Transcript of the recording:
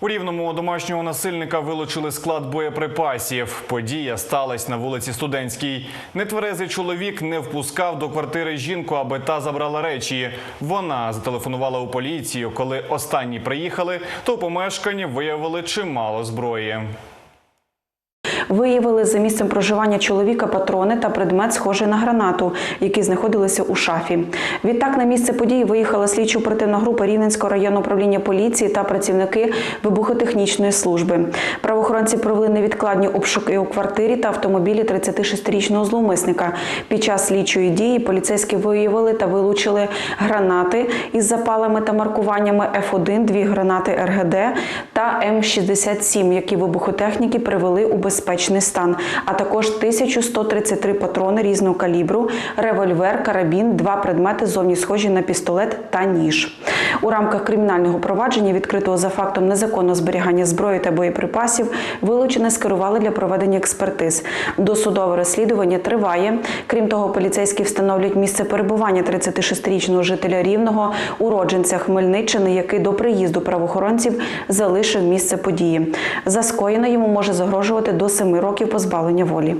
У рівному домашнього насильника вилучили склад боєприпасів. Подія сталася на вулиці Студентській. Нетверезий чоловік не впускав до квартири жінку, аби та забрала речі. Вона зателефонувала у поліцію. Коли останні приїхали, то у помешканні виявили чимало зброї. Виявили за місцем проживання чоловіка патрони та предмет, схожий на гранату, які знаходилися у шафі. Відтак на місце події виїхала слідчо-оперативна група Рівненського районного управління поліції та працівники вибухотехнічної служби. Правоохоронці провели невідкладні обшуки у квартирі та автомобілі 36-річного зловмисника. Під час слідчої дії поліцейські виявили та вилучили гранати із запалами та маркуваннями F1, дві гранати РГД та М67, які вибухотехніки привели у безпечний стан, а також 1133 патрони різного калібру, револьвер, карабін, два предмети зовні схожі на пістолет та ніж. У рамках кримінального провадження, відкритого за фактом незаконного зберігання зброї та боєприпасів, вилучене скерували для проведення експертиз. Досудове розслідування триває. Крім того, поліцейські встановлюють місце перебування 36-річного жителя Рівного, уродженця Хмельниччини, який до приїзду правоохоронців залишив місце події. За скоєне йому може загрожувати до 7 років позбавлення волі.